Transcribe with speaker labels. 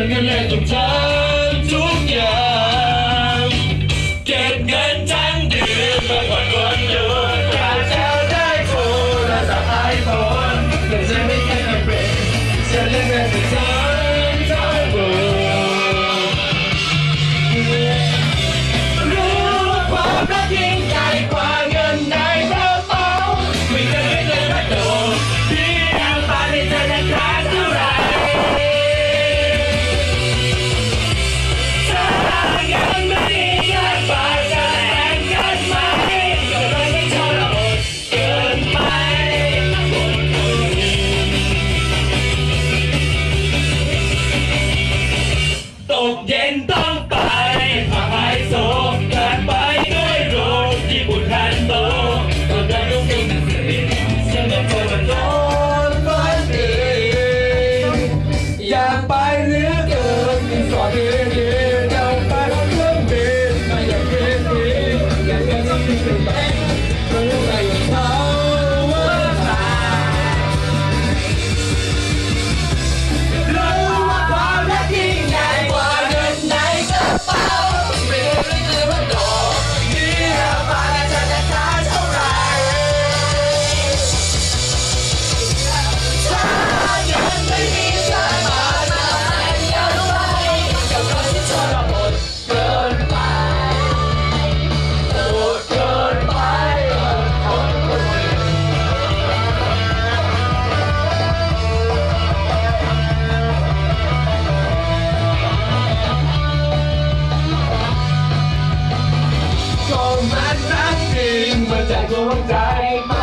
Speaker 1: มันก็เลยต้องเจอ go die.